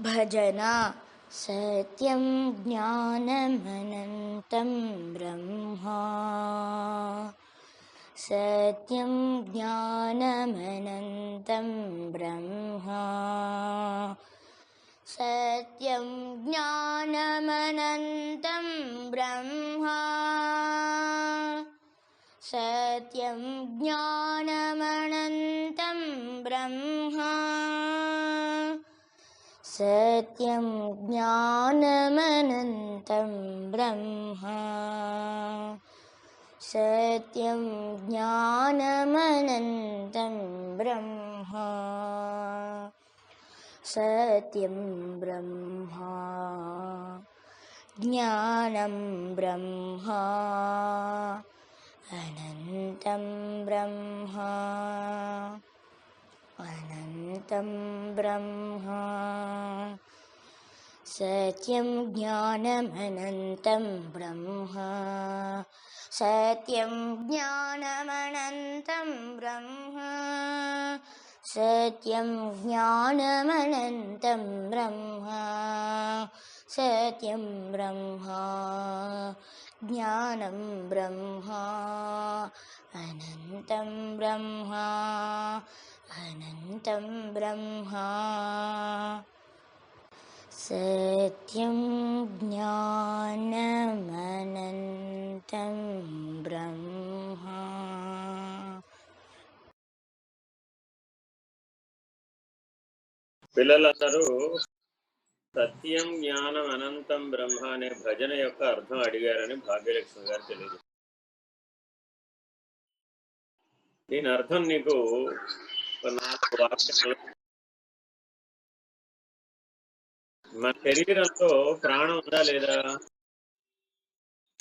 भजन सत्यं ज्ञानमनन्तं ब्रह्मा। सत्यं ज्ञानमनन्तं ब्रह्मा। सत्यं ज्ञानमनन्तं ब्रह्मा। सत्यं ज्ञानमनन्तं ब्रह्मा। सत्यं ज्ञानमनन्तं ब्रह्म। सत्यं ज्ञानमनन्तं ब्रह्म। सत्यं ब्रह्मा। ज्ञानं ब्रह्मा। अनन्तं ब्रह्मा। अनन्तं ब्रह्मा। सत्यं ज्ञानमनन्तं ब्रह्मा। सत्यं ज्ञानमनन्तं ब्रह्मा। सत्यं ज्ञानमनन्तं ब्रह्मा। सत्यं ब्रह्मा। ज्ञानं ब्रह्मा। अनन्तं ब्रह्मा। అనంతం బ్రహ్మ సత్యం జ్ఞానమనంతం బ్రహ్మ పిల్లలందరూ సత్యం జ్ఞానం అనంతం బ్రహ్మ అనే భజన యొక్క అర్థం అడిగారని భాగ్యలక్ష్మి గారు తెలియదు దీని అర్థం నీకు మన శరీరంలో ప్రాణం ఉందా లేదా?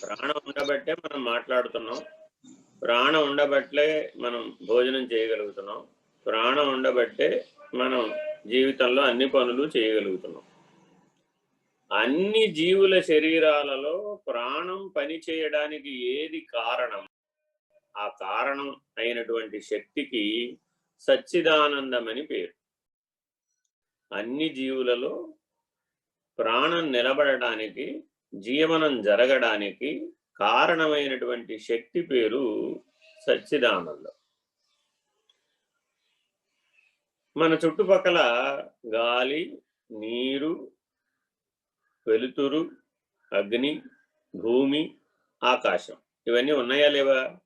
ప్రాణం ఉండబట్టే మనం మాట్లాడుతున్నాం. ప్రాణం ఉండబట్టే మనం భోజనం చేయగలుగుతున్నాం. ప్రాణం ఉండబట్టే మనం జీవితంలో అన్ని పనులు చేయగలుగుతున్నాం. అన్ని జీవుల శరీరాలలో ప్రాణం పని చేయడానికి ఏది కారణం? ఆ కారణం అయినటువంటి శక్తికి సచ్చిదానందం అని పేరు. అన్ని జీవులలో ప్రాణం నిలబడడానికి జీవనం జరగడానికి కారణమైనటువంటి శక్తి పేరు సచ్చిదానందం. మన చుట్టుపక్కల గాలి నీరు వెలుతురు అగ్ని భూమి ఆకాశం ఇవన్నీ ఉన్నాయా లేవా?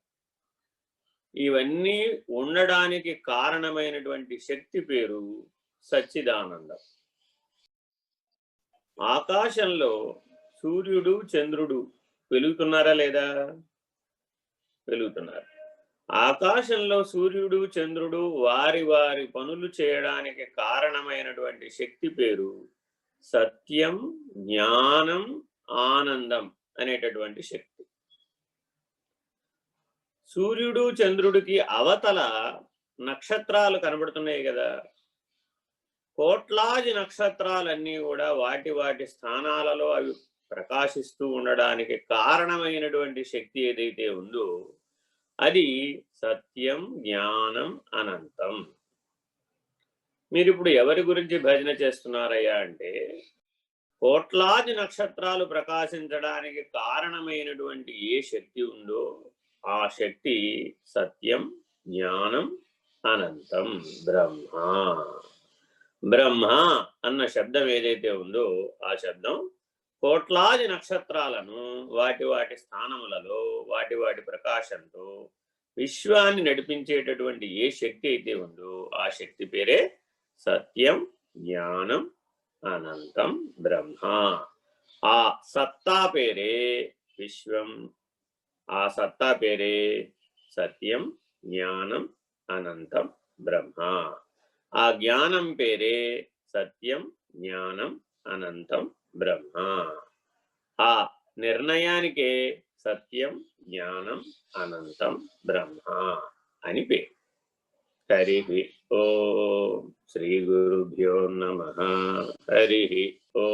ఇవన్నీ ఉండడానికి కారణమైనటువంటి శక్తి పేరు సచ్చిదానందం. ఆకాశంలో సూర్యుడు చంద్రుడు వెలుగుతున్నారా లేదా? వెలుగుతున్నారు. ఆకాశంలో సూర్యుడు చంద్రుడు వారి వారి పనులు చేయడానికి కారణమైనటువంటి శక్తి పేరు సత్యం జ్ఞానం ఆనందం అనేటటువంటి శక్తి. సూర్యుడు చంద్రుడికి అవతల నక్షత్రాలు కనబడుతున్నాయి కదా. కోట్లాది నక్షత్రాలన్నీ కూడా వాటి వాటి స్థానాలలో అవి ప్రకాశిస్తూ ఉండడానికి కారణమైనటువంటి శక్తి ఏదైతే ఉందో అది సత్యం జ్ఞానం అనంతం. మీరు ఇప్పుడు ఎవరి గురించి భజన చేస్తున్నారయ్యా అంటే కోట్లాది నక్షత్రాలు ప్రకాశించడానికి కారణమైనటువంటి ఏ శక్తి ఉందో ఆ శక్తి సత్యం జ్ఞానం అనంతం బ్రహ్మ. బ్రహ్మ అన్న శబ్దం ఏదైతే ఉందో ఆ శబ్దం కోట్లాది నక్షత్రాలను వాటి వాటి స్థానములలో వాటి వాటి ప్రకాశంతో విశ్వాన్ని నడిపించేటటువంటి ఏ శక్తి అయితే ఉందో ఆ శక్తి పేరే సత్యం జ్ఞానం అనంతం బ్రహ్మ. ఆ సత్తా పేరే విశ్వం ఆ సత్తా పేరే సత్యం జ్ఞానం అనంతం బ్రహ్మ. ఆ జ్ఞానం పేరే సత్యం జ్ఞానం అనంతం బ్రహ్మ. ఆ నిర్ణయానికే సత్యం జ్ఞానం అనంతం బ్రహ్మ అని పేరు. హరి ఓ శ్రీ గురుభ్యో నమ. హరి ఓ